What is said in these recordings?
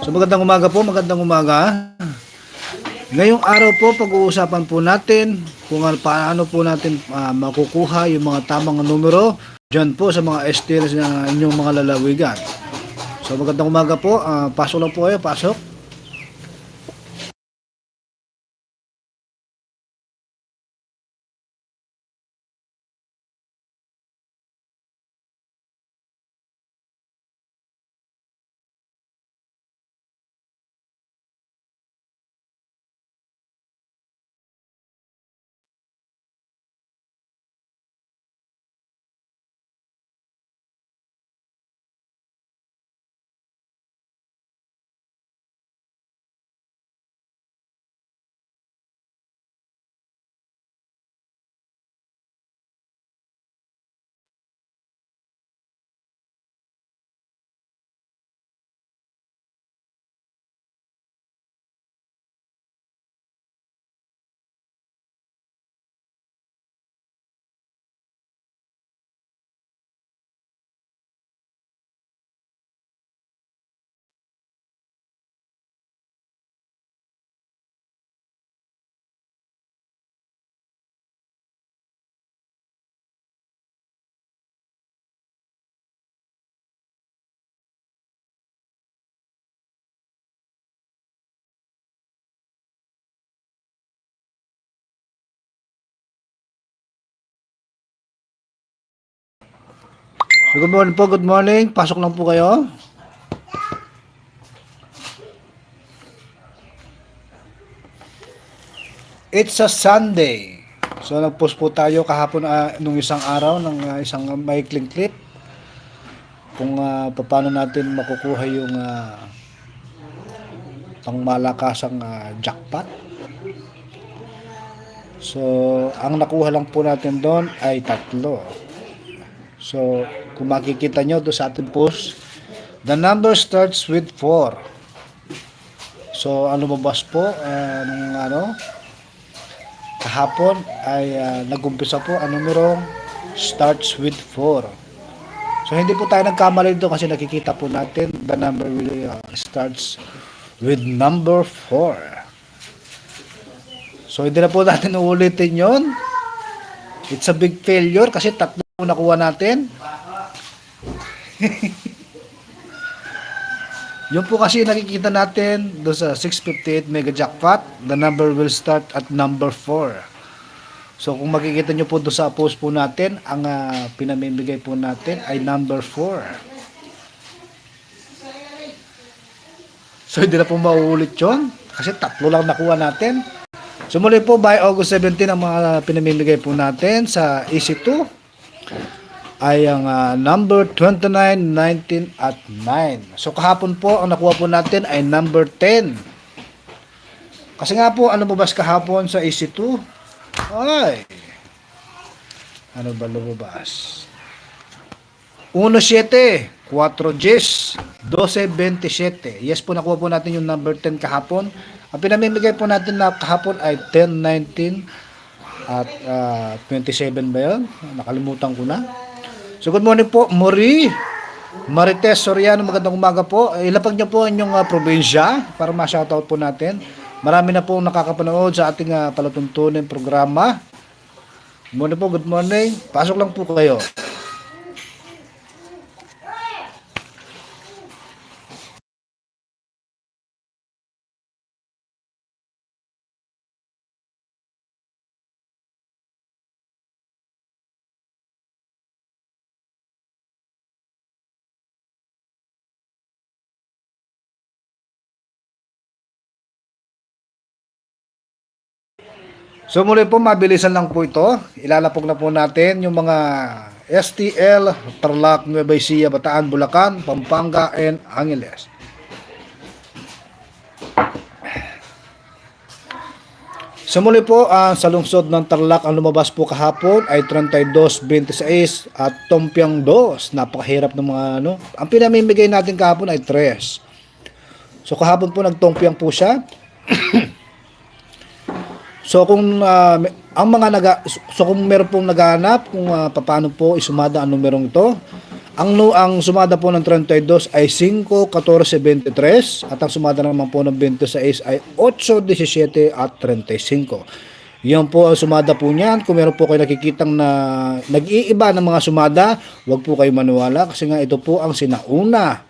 So magandang umaga po, magandang umaga. Ngayong araw po, pag-uusapan po natin kung ano- paano po natin ah, makukuha yung mga tamang numero dyan po sa mga STLs na inyong mga lalawigan. So magandang umaga po, Ah, pasok lang po kayo, pasok. Good morning po, good morning. Pasok lang po kayo. It's a Sunday. So nag-post po tayo kahapon ah, nung isang araw ng ah, isang maikling clip kung ah, paano natin makukuha yung uh, pangmalakasang ah, jackpot. So, ang nakuha lang po natin doon ay tatlo. So, kung makikita nyo doon sa ating post, the number starts with 4. So, ang lumabas po, uh, ng ano, kahapon ay uh, nagumpisa po ang numerong starts with 4. So, hindi po tayo nagkamali doon kasi nakikita po natin the number really uh, starts with number 4. So, hindi na po natin uulitin yon. It's a big failure kasi tatlo nakuha natin. Yun po kasi nakikita natin doon sa 658 mega jackpot, the number will start at number 4. So kung makikita nyo po doon sa post po natin, ang ah, pinamimigay po natin ay number 4. So hindi na po mauulit yun kasi tatlo lang nakuha natin. So muli po by August 17 ang mga pinamimigay po natin sa EC2 ay ang ah, number 29, 19 at 9. So kahapon po ang nakuha po natin ay number 10. Kasi nga po ano lumabas kahapon sa EC2? Ay. Ano ba lumabas? 1-7, 4 Gs, 12-27. Yes po, nakuha po natin yung number 10 kahapon. Ang pinamimigay po natin na kahapon ay 10, 19 at ah, 27 ba yun? Nakalimutan ko na. So good morning po, Mori. Marites Soriano, magandang umaga po. Ilapag niyo po ang inyong ah, probinsya para ma-shoutout po natin. Marami na po nakakapanood sa ating uh, palatuntunin programa. Morning po, good morning. Pasok lang po kayo. So muli po, mabilisan lang po ito. Ilalapog na po natin yung mga STL, Tarlac, Nueva Ecija, Bataan, Bulacan, Pampanga, and Angeles. So muli po, ah, sa lungsod ng Tarlac, ang lumabas po kahapon ay 32.26 at Tompiang 2. Napakahirap ng mga ano. Ang pinamimigay natin kahapon ay 3. So kahapon po nagtompiang po siya. So kung may- ang mga naga so kung meron pong naghahanap kung ah, paano po isumada ang numerong ito, Ang, nu- ang sumada po ng 32 ay 5, 14, 23 at ang sumada naman po ng 26 ay 8, 17 at 35. Yan po ang sumada po niyan. Kung meron po kayo nakikitang na nag-iiba ng mga sumada, wag po kayo maniwala kasi nga ito po ang sinauna.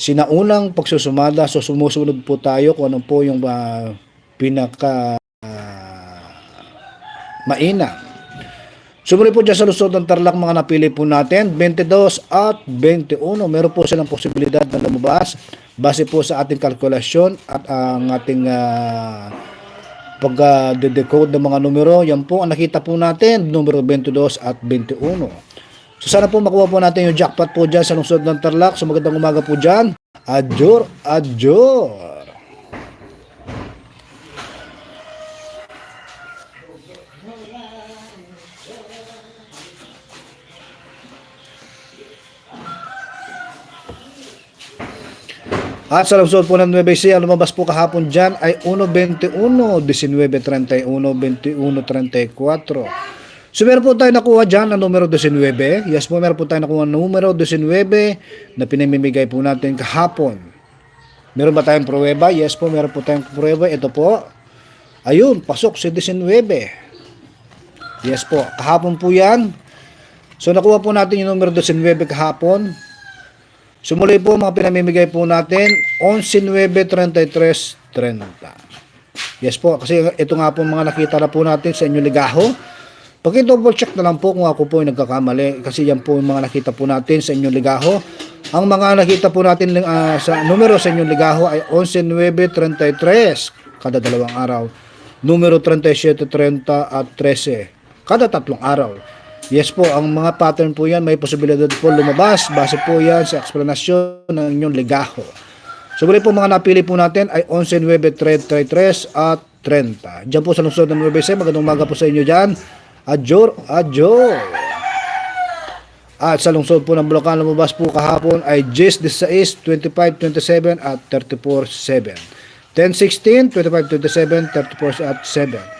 Sinaunang pagsusumada. So sumusunod po tayo kung ano po yung ah, pinaka mainam. Sumuli po dyan sa Luzon ng Tarlac mga napili po natin, 22 at 21. Meron po silang posibilidad na lumabas base po sa ating kalkulasyon at ang ating uh, pag-decode ng mga numero. Yan po ang nakita po natin, numero 22 at 21. So sana po makuha po natin yung jackpot po dyan sa lungsod ng Tarlac. So magandang umaga po dyan. Adjor, adjor. At sa lungsod po ng Nueva Ecija, lumabas po kahapon dyan ay 1.21, 19.31, 21.34. So meron po tayo nakuha dyan na numero 19. Yes po, meron po tayo nakuha numero 19 na pinamimigay po natin kahapon. Meron ba tayong pruweba? Yes po, meron po tayong pruweba. Ito po. Ayun, pasok si 19. Yes po, kahapon po yan. So nakuha po natin yung numero 19 kahapon. Sumuli po mga pinamimigay po natin 11.933.30. Yes po, kasi ito nga po mga nakita na po natin sa inyong ligaho. Pag-double check na lang po kung ako po ay nagkakamali kasi yan po yung mga nakita po natin sa inyong ligaho. Ang mga nakita po natin ah, sa numero sa inyong ligaho ay 11.933 kada dalawang araw. Numero 37, 30 at 13 kada tatlong araw. Yes po, ang mga pattern po yan may posibilidad po lumabas base po yan sa eksplanasyon ng inyong ligaho. So muli po mga napili po natin ay 11, 9, 33 at 30. Diyan po sa lungsod ng Nueva magandang umaga po sa inyo dyan. Adjor, adjor. At sa lungsod po ng Bulacan, lumabas po kahapon ay 10, 16, 25, 27 at 34, 7. 10, 16, 25, 27, 34 at 7.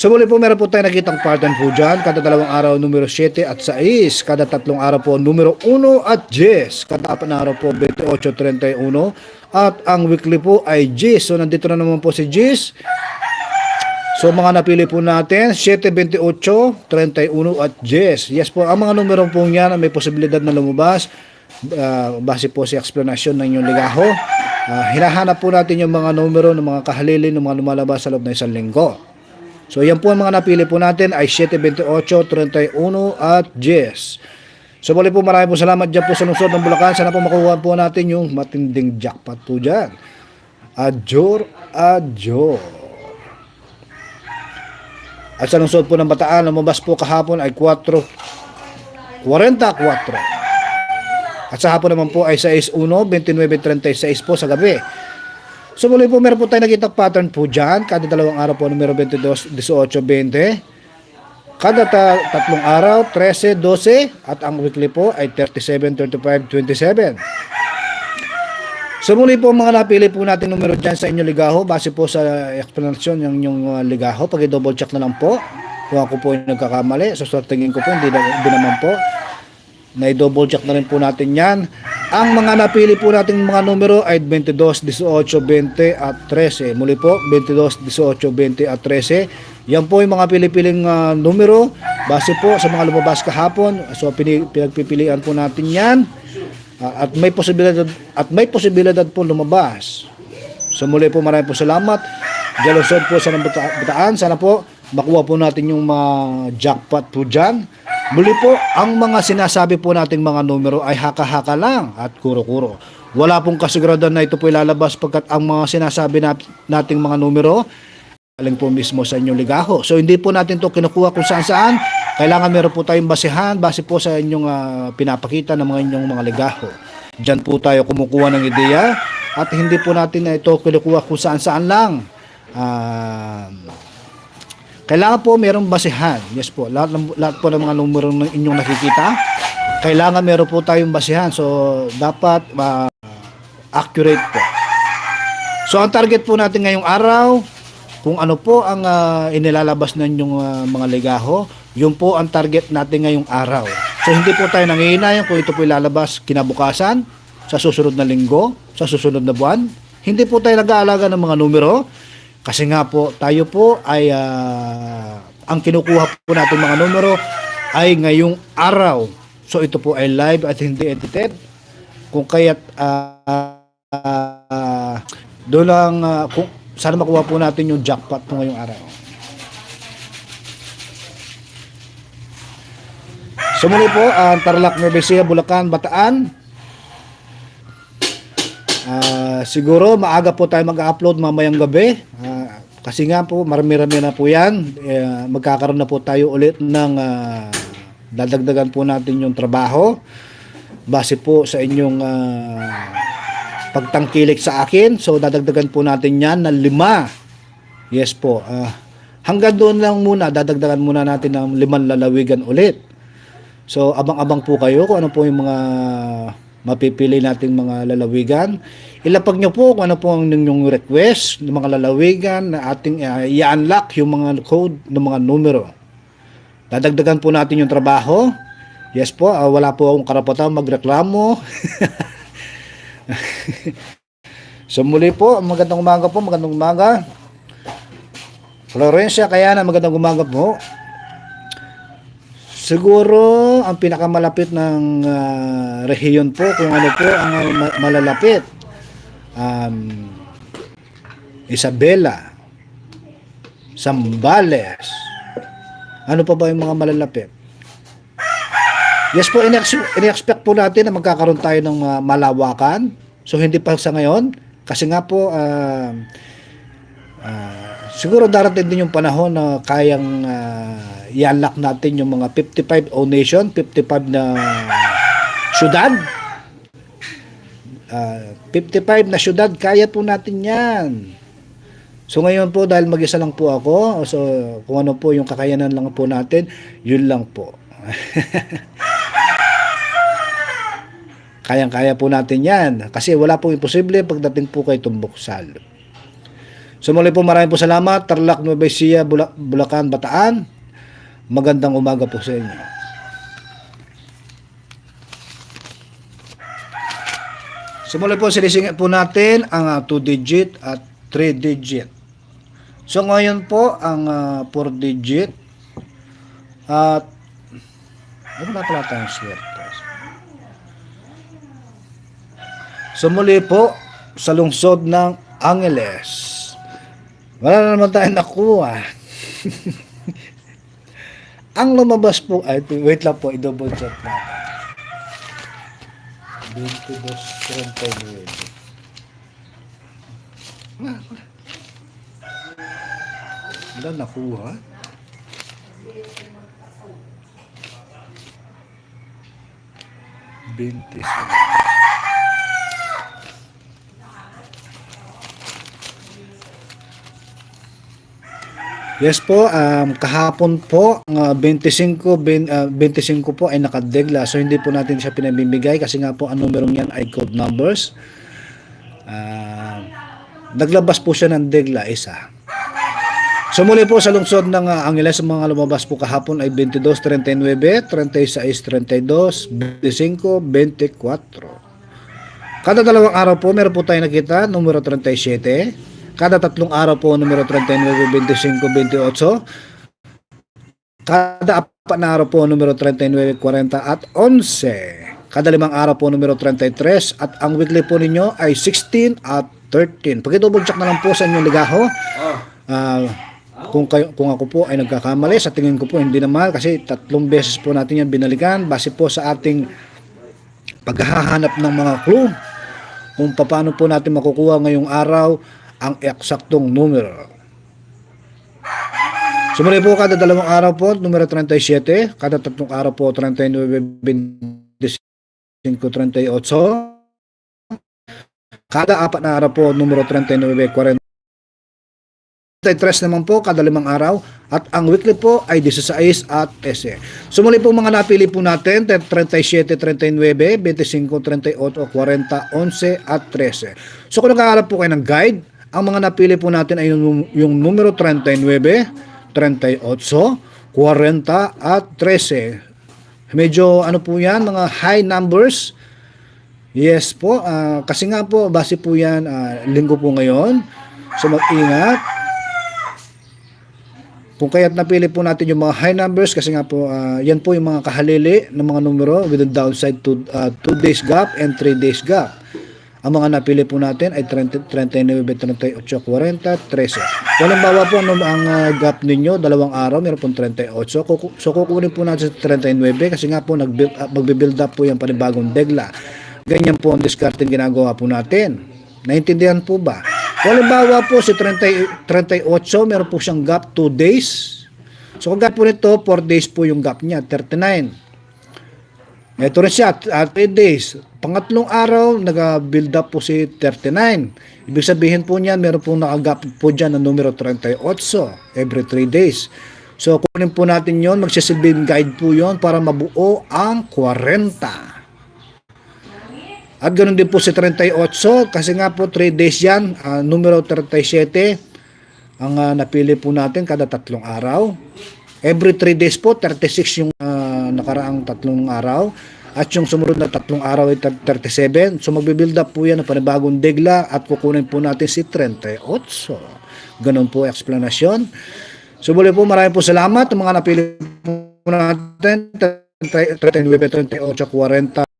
So muli po meron po tayo nakitang pattern po dyan. Kada dalawang araw numero 7 at 6. Kada tatlong araw po numero 1 at 10. Kada apat na araw po 28, 31. At ang weekly po ay 10. So nandito na naman po si 10. So mga napili po natin 7, 28, 31 at 10. Yes po, ang mga numero po niyan may posibilidad na lumabas. Uh, base po sa explanation ng inyong ligaho. Uh, hinahanap po natin yung mga numero ng mga kahalilin ng mga lumalabas sa loob ng isang linggo. So yan po ang mga napili po natin ay 7, 28, 31 at 10. So muli po marami po salamat dyan po sa lungsod ng Bulacan. Sana po makuha po natin yung matinding jackpot po dyan. Adjor, adjor. At sa lungsod po ng Bataan, lumabas po kahapon ay 4, 44. At sa hapon naman po ay 6, 1, 29, 36 po sa gabi. So muli po meron po tayo nakita pattern po dyan. Kada dalawang araw po numero 22, 18, 20. Kada ta- tatlong araw 13, 12. At ang weekly po ay 37, 35, 27. So muli po mga napili po natin numero dyan sa inyong ligaho. Base po sa explanation ng inyong uh, ligaho. Pag double check na lang po. Kung ako po ay nagkakamali. So sa tingin ko po hindi, hindi naman po. Na-double check na rin po natin yan. Ang mga napili po nating mga numero ay 22, 18, 20 at 13. Muli po, 22, 18, 20 at 13. Yan po yung mga pili-piling uh, numero base po sa mga lumabas kahapon. So pinagpipilian po natin yan. Uh, at may posibilidad at may posibilidad po lumabas. So muli po maraming po salamat. Jalusod po sa Bataan. Sana po makuha po natin yung mga jackpot po dyan. Muli po, ang mga sinasabi po nating mga numero ay haka-haka lang at kuro-kuro. Wala pong kasiguraduhan na ito po ilalabas pagkat ang mga sinasabi nat- nating mga numero galing po mismo sa inyong ligaho. So hindi po natin to kinukuha kung saan saan. Kailangan meron po tayong basehan base po sa inyong uh, pinapakita ng mga inyong mga ligaho. Diyan po tayo kumukuha ng ideya at hindi po natin na ito kinukuha kung saan saan lang. Uh, kailangan po merong basehan. Yes po. Lahat, ng, lahat po ng mga numero ng inyong nakikita, kailangan meron po tayong basehan. So, dapat uh, accurate po. So, ang target po natin ngayong araw, kung ano po ang uh, inilalabas ng inyong uh, mga ligaho, yun po ang target natin ngayong araw. So hindi po tayo nangihinayang kung ito po ilalabas kinabukasan, sa susunod na linggo, sa susunod na buwan. Hindi po tayo nag-aalaga ng mga numero kasi nga po tayo po ay ah, ang kinukuha po natin mga numero ay ngayong araw. So ito po ay live at hindi edited. Kung kaya't ah, ah, doon lang ah, kung sana makuha po natin yung jackpot po ngayong araw. So muli po, ang Tarlac, Nueva Ecija, Bulacan, Bataan. Ah, siguro maaga po tayo mag-upload mamayang gabi. Ah, kasi nga po, marami-rami na po yan. Eh, magkakaroon na po tayo ulit ng ah, dadagdagan po natin yung trabaho. Base po sa inyong ah, pagtangkilik sa akin. So dadagdagan po natin yan ng lima. Yes po. ah, hanggang doon lang muna, dadagdagan muna natin ng limang lalawigan ulit. So, abang-abang po kayo kung ano po yung mga mapipili nating mga lalawigan. Ilapag nyo po kung ano po ang inyong request ng mga lalawigan na ating uh, i-unlock yung mga code ng mga numero. Dadagdagan po natin yung trabaho. Yes po, ah, wala po akong karapatan magreklamo. so muli po, magandang umaga po, magandang umaga. Florencia, kaya na magandang umaga po. Siguro ang pinakamalapit ng ah, rehiyon po kung ano po ang ma- malalapit. Um, Isabela, Sambales. Ano pa ba yung mga malalapit? Yes po, inex- in-expect po natin na magkakaroon tayo ng ah, malawakan. So hindi pa sa ngayon kasi nga po ah, ah, siguro darating din yung panahon na kayang uh, i-unlock natin yung mga 55 O Nation, 55 na syudad. Ah, 55 na syudad, kaya po natin yan. So ngayon po dahil mag-isa lang po ako, so kung ano po yung kakayanan lang po natin, yun lang po. Kayang-kaya po natin yan. Kasi wala po imposible pagdating po kay Tumbuksal. So muli po maraming po salamat. Tarlac, Nueva Ecija, Bula- Bulacan, Bataan. Magandang umaga po sa inyo. So muli po sinisingit po natin ang 2 digit at 3 digit. So ngayon po ang 4 digit at ay, wala pala tayong swerte. So muli po sa lungsod ng Angeles. Wala na naman tayong nakuha. Ang lumabas po, ay, wait lang po, i-double check natin. 22.39. Wala, wala. Wala nakuha. Bintis. Yes po, um, kahapon po, uh, 25, bin, uh, 25 po ay nakadegla. So hindi po natin siya pinamimigay kasi nga po ang numero niyan ay code numbers. Uh, naglabas po siya ng degla isa. So muli po sa lungsod ng uh, Angeles, ang mga lumabas po kahapon ay 22, 39, 36, 32, 25, 24. Kada dalawang araw po, meron po tayo nakita, numero 37. Kada tatlong araw po, numero 39, 25, 28. Kada apat na araw po, numero 39, 40 at 11. Kada limang araw po, numero 33. At ang weekly po ninyo ay 16 at 13. Pag-double check na lang po sa inyong ligaho. Ah, kung kayo kung ako po ay nagkakamali sa tingin ko po hindi naman kasi tatlong beses po natin yan binalikan base po sa ating paghahanap ng mga clue kung paano po natin makukuha ngayong araw ang eksaktong numero. Sumuli po kada dalawang araw po, numero 37, kada tatlong araw po, 39, 25, 38, kada apat na araw po, numero 39, 40, 33 naman po kada limang araw at ang weekly po ay 16 at 13. Sumuli po mga napili po natin 37, 39, 25, 38, 40, 11 at 13. So kung nakaharap po kayo ng guide, ang mga napili po natin ay yung, yung numero 39, 38, 40 at 13. Medyo ano po yan, mga high numbers. Yes po, ah, kasi nga po, base po yan, ah, linggo po ngayon. So mag-ingat. Kung kaya't napili po natin yung mga high numbers kasi nga po ah, yan po yung mga kahalili ng mga numero with a downside to 2 days gap and 3 days gap. Ang mga napili po natin ay 30, 39, 38, 40, 13. Walang bawa po ano, ang ah, gap ninyo, dalawang araw, meron pong 38. So, kuku- so kukunin po natin sa 39 kasi nga po nag magbe-build up po yung panibagong degla. Ganyan po ang discarding ginagawa po natin. Naintindihan po ba? Halimbawa po si 30, 38, meron po siyang gap 2 days. So kung gap po nito, 4 days po yung gap niya, 39. Ito rin siya, 3 days. Pangatlong araw, nag-build up po si 39. Ibig sabihin po niyan, meron po nakagap po dyan ng numero 38 every 3 days. So kunin po natin yon magsisilbing guide po yon para mabuo ang 40. At ganoon din po si 38 kasi nga po 3 days yan, ah, numero 37 ang ah, napili po natin kada tatlong araw. Every 3 days po, 36 yung ah, nakaraang tatlong araw. At yung sumunod na tatlong araw ay 37. So magbibuild up po yan ng panibagong degla at kukunin po natin si 38. Ganun po explanation. So muli po maraming po salamat. Mga napili po natin, 39, 38, 40,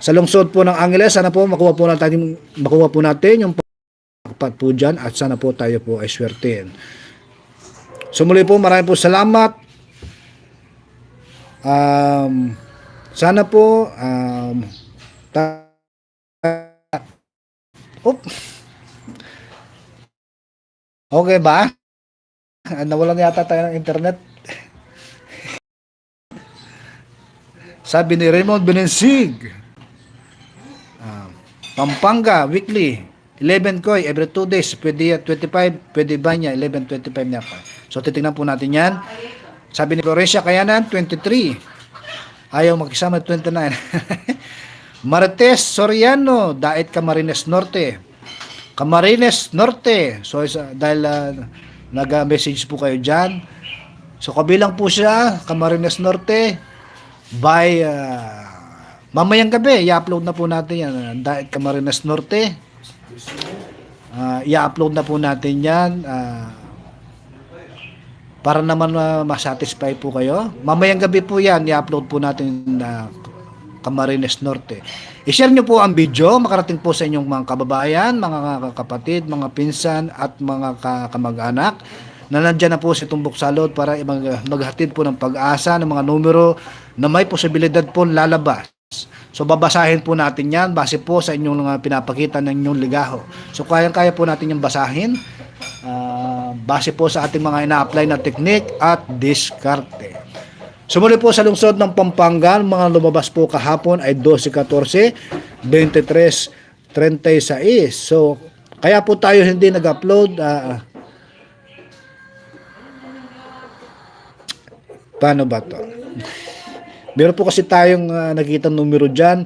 sa lungsod po ng Angeles, sana po makuha po natin, makuha po natin yung pagpat po dyan at sana po tayo po ay swertein. So muli po, maraming po salamat. Um, sana po um, ta- Oop. Okay ba? Nawalan yata tayo ng internet. Sabi ni Raymond Benensig, ah, Pampanga, weekly, 11 koy, every 2 days, pwede yan, 25, pwede ba niya, 11, 25 niya pa. So, titingnan po natin yan. Sabi ni Florencia Kayanan, 23. Ayaw makisama 29. Marites Soriano, Daet Camarines Norte. Camarines Norte. So, isa, dahil ah, nag-message po kayo dyan. So, kabilang po siya, Camarines Norte, by ah, mamayang gabi, i-upload na po natin yan. ah, Daet Camarines Norte. Ah, i-upload na po natin yan. ah, para naman uh, masatisfy po kayo. Mamayang gabi po yan, i-upload po natin na Camarines Norte. I-share nyo po ang video, makarating po sa inyong mga kababayan, mga kapatid, mga pinsan at mga ka- kamag-anak na nandyan na po si Tumbok Salod para mag- maghatid po ng pag-asa ng mga numero na may posibilidad po lalabas. So babasahin po natin yan base po sa inyong mga pinapakita ng inyong ligaho. So kayang-kaya po natin yung basahin ah, base po sa ating mga ina-apply na teknik at diskarte. Sumuli po sa lungsod ng Pampanga, ang mga lumabas po kahapon ay 12-14, 23-36. So, kaya po tayo hindi nag-upload. ah, paano ba to? Meron po kasi tayong uh, nakita numero dyan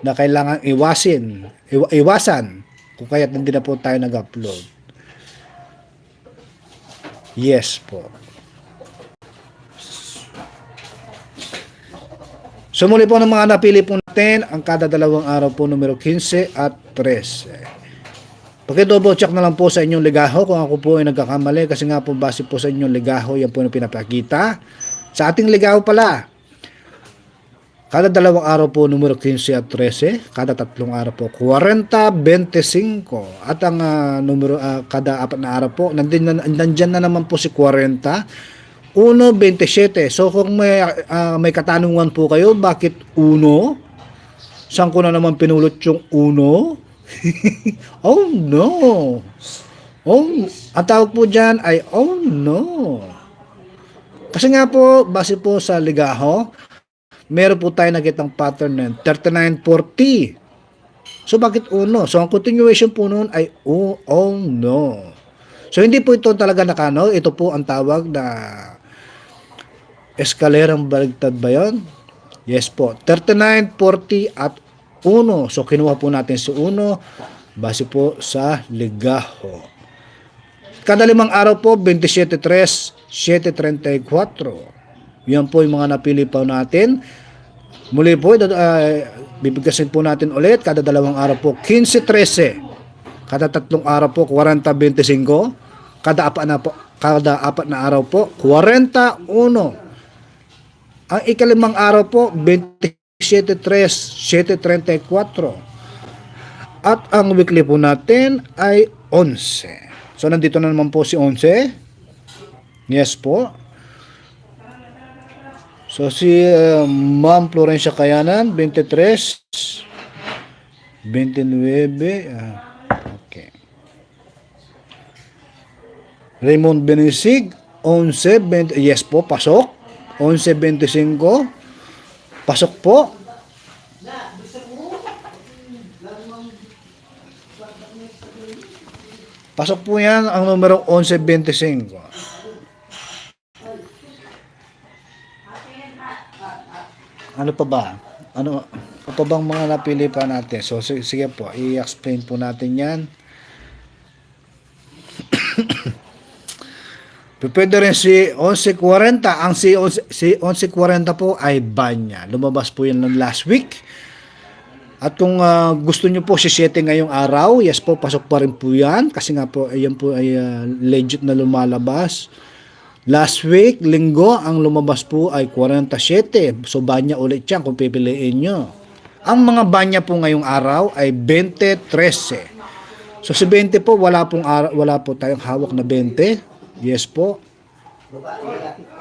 na kailangan iwasin, iwa- iwasan kung kaya hindi na po tayo nag-upload. Yes po. So muli po ng mga napili po natin ang kada dalawang araw po numero 15 at 13. Paki-double check na lang po sa inyong ligaho kung ako po ay nagkakamali kasi nga po base po sa inyong ligaho yan po yung pinapakita. Sa ating ligaho pala, kada dalawang araw po numero 15 at 13, kada tatlong araw po 40, 25 at ang ah, numero ah, kada apat na araw po nandun na, nandyan na naman po si 40 1.27. So kung may ah, may katanungan po kayo, bakit 1? Saan ko na naman pinulot yung 1? oh no. Oh, ang tawag po dyan ay oh no. Kasi nga po, base po sa ligaho, meron po tayo nakitang pattern na yun, 3940. So bakit uno? So ang continuation po noon ay oh, oh no. So hindi po ito talaga nakano, ito po ang tawag na eskalerang baligtad ba yun? Yes po. 39, 40 at 1. So kinuha po natin si 1 base po sa ligaho. Kada limang araw po, 27.3, 7.34. Yan po yung mga napili pa natin. Muli po, uh, bibigkasin po natin ulit kada dalawang araw po 15-13. Kada tatlong araw po 40-25. Kada apat na po kada apat na araw po 41. Ang ikalimang araw po 27-3, 7-34. At ang weekly po natin ay 11. So nandito na naman po si 11. Yes po. So si uh, Ma'am Florencia Kayanan 23 29 ah, okay. Raymond Benisig 11 20, yes po pasok. 11.25 pasok po. Pasok po yan ang numero 11.25 ano pa ba? Ano, ano bang mga napili pa natin? So, sige, po, i-explain po natin yan. Pwede rin si 1140. Ang si, 11 si 1140 po ay Banya. Lumabas po yan ng last week. At kung ah, gusto nyo po si 7 ngayong araw, yes po, pasok pa rin po yan. Kasi nga po, ayan po ay ah, legit na lumalabas. Last week, linggo, ang lumabas po ay 47. So, banya ulit yan kung pipiliin nyo. Ang mga banya po ngayong araw ay 20-13. So, si 20 po, wala, pong ara- wala po tayong hawak na 20. Yes po.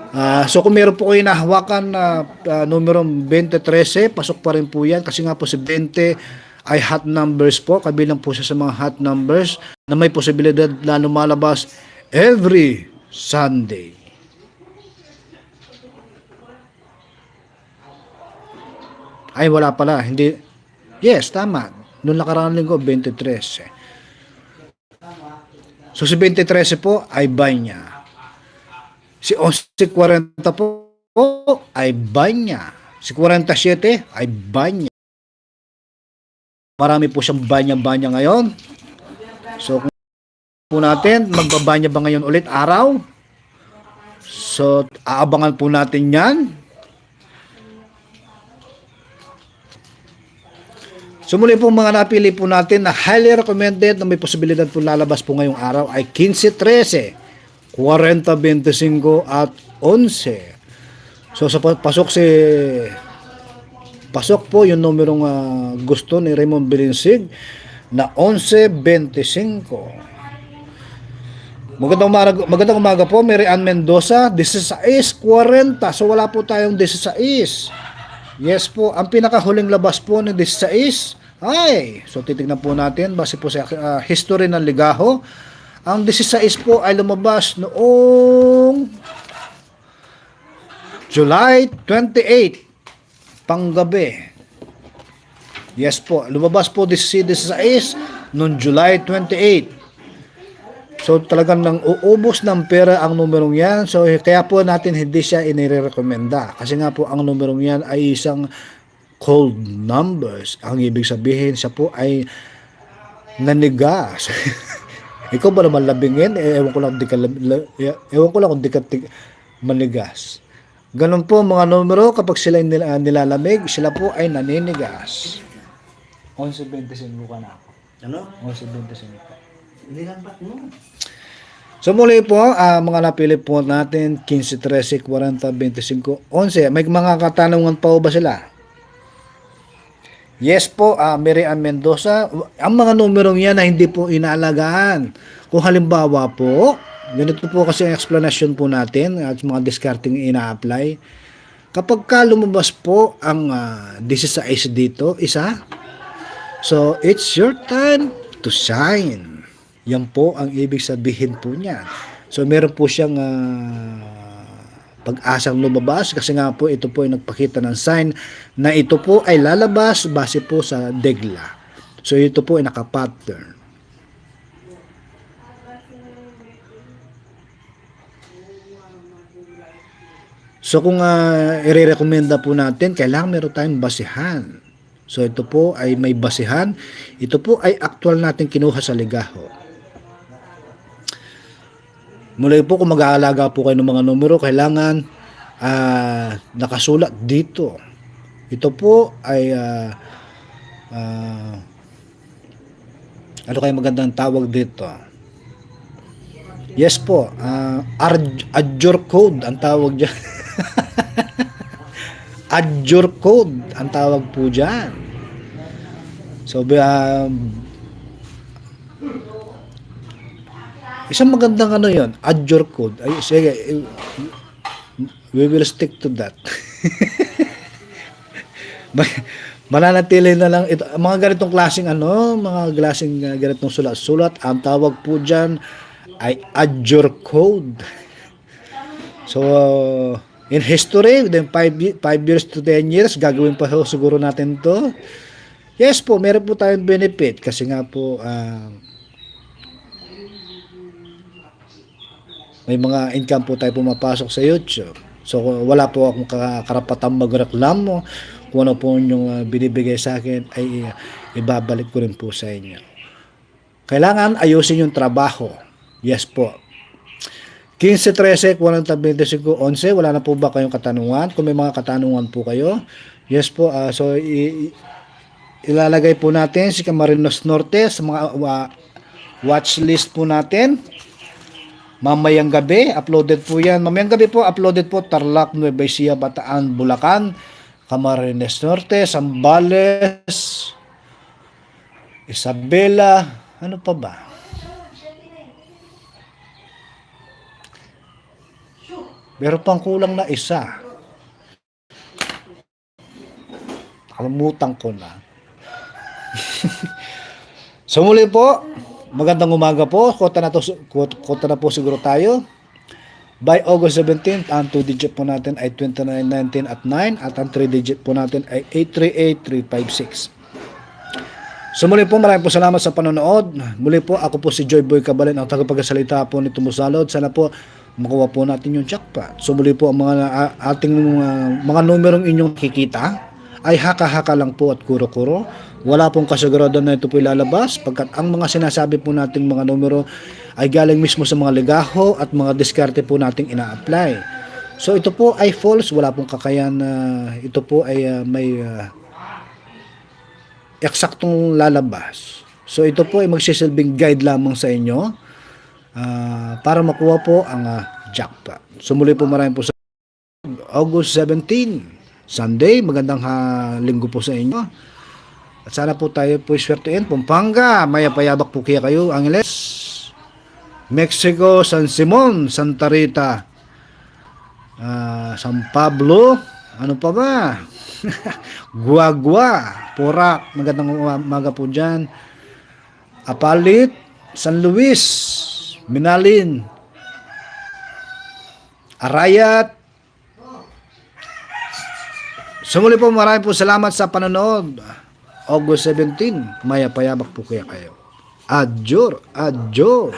Ah, so, kung meron po kayo nahawakan na ah, numero 20-13, pasok pa rin po yan. Kasi nga po si 20 ay hot numbers po. Kabilang po siya sa mga hot numbers na may posibilidad na lumalabas every Sunday. Ay, wala pala. Hindi. Yes, tama. Noong nakaraang linggo, 23. eh. So, si 23 po ay Banya. Si 11.40 po ay Banya. Si 47 ay Banya. Marami po siyang banya-banya ngayon. So, kung po natin, magbabanya ba ngayon ulit araw? So, aabangan po natin yan. So muli po mga napili po natin na highly recommended na may posibilidad po lalabas po ngayong araw ay 15-13, 40-25 at 11. So sa pa- pasok si pasok po yung numerong ah, gusto ni Raymond Bilinsig na 11-25. Magandang umaga, magandang umaga po, Mary Ann Mendoza, 16.40. So wala po tayong 16. Yes po, ang pinakahuling labas po ng 16 ay, so titignan po natin base po sa ah, history ng ligaho. Ang 16 po ay lumabas noong July 28 panggabi. Yes po, lumabas po 16 noong July 28. So talagang nang uubos ng pera ang numerong yan. So kaya po natin hindi siya inirekomenda. Kasi nga po ang numerong yan ay isang cold numbers. Ang ibig sabihin siya po ay nanigas. Ikaw ba naman labingin? Eh, ewan ko lang kung di ka, eh, ewan ko lang kung di ka manigas. Ganun po mga numero kapag sila nil, ah, nilalamig, sila po ay naninigas. 11.25 ka na ako. Ano? 11.25 po. Nilambat mo. So muli po, ah, mga napili po natin, 15, 13, 40, 25, 11. May mga katanungan pa ba sila? Yes po, ah, Mary Ann Mendoza. Ang mga numerong yan na hindi po inaalagaan. Kung halimbawa po, ganito po kasi ang explanation po natin at mga discarding ina-apply. Kapag ka lumabas po ang ah, 16 dito, isa, so it's your time to shine. Yan po ang ibig sabihin po niya. So meron po siyang ah, pag-asang lumabas kasi nga po ito po ay nagpakita ng sign na ito po ay lalabas base po sa degla. So ito po ay naka-pattern. So kung uh, i-recommenda po natin, kailangan meron tayong basihan. So ito po ay may basihan. Ito po ay actual natin kinuha sa ligaho. Muli po kung mag-aalaga po kayo ng mga numero, kailangan ah, nakasulat dito. Ito po ay ah, ah, ano kayo magandang tawag dito? Yes po, Ar- Azure Code ang tawag dyan. Azure Code ang tawag po dyan. So, um, isang magandang ano yon Azure Code. Ay, sige, eh, we will stick to that. Ma- Mananatili na lang ito. Mga ganitong klaseng ano, mga klaseng uh, ganitong sulat-sulat, ang tawag po dyan ay Azure Code. So, uh, in history, within 5 years to 10 years, gagawin pa siguro natin to. Yes po, meron po tayong benefit kasi nga po, ah, may mga income po tayo pumapasok sa YouTube. So, wala po akong ka- karapatang magreklamo. Kung ano po yung uh, binibigay sa akin, ay uh, ibabalik ko rin po sa inyo. Kailangan ayusin yung trabaho. Yes po. 15, 13, 40, 25, 11, wala na po ba kayong katanungan? Kung may mga katanungan po kayo, yes po, ah, so ilalagay po natin si Camarinos Norte sa mga wa- watch list po natin. Mamayang gabi, uploaded po yan. Mamayang gabi po, uploaded po Tarlac, Nueva Ecija, Bataan, Bulacan, Camarines Norte, Sambales, Isabela, ano pa ba? Meron pang kulang na isa. Kalimutan ko na. so po, magandang umaga po. Kota na, to, kota na po siguro tayo. By August 17, ang 2 digit po natin ay 2919 at 9 at ang 3 digit po natin ay 838356. So muli po, maraming po salamat sa panonood. Muli po, ako po si Joy Boy Cabalin, ang tagapagsalita po ni Tumusalod. Sana po makuha po natin yung jackpot. So muli po, ang mga ating mga, mga numerong inyong kikita ay haka-haka lang po at kuro-kuro. Wala pong kasiguraduhan na ito po ilalabas pagkat ang mga sinasabi po nating mga numero ay galing mismo sa mga legaho at mga diskarte po nating ina-apply. So ito po ay false, wala pong kakayan na ito po ay ah, may ah, eksaktong lalabas. So ito po ay magsisilbing guide lamang sa inyo ah, para makuha po ang ah, jackpot. So muli po maraming po sa August 17, Sunday. Magandang ha, linggo po sa inyo. At sana po tayo po swertein. Pampanga, mayapayabak po kaya kayo. Angeles, Mexico, San Simon, Santa Rita, ah, San Pablo, ano pa ba? Guagua, Porac, magandang umaga po dyan. Apalit, San Luis, Minalin, Arayat. Sumuli po marami po salamat sa panonood. August 17, maya payabak po kaya kayo. Adjur, adjur.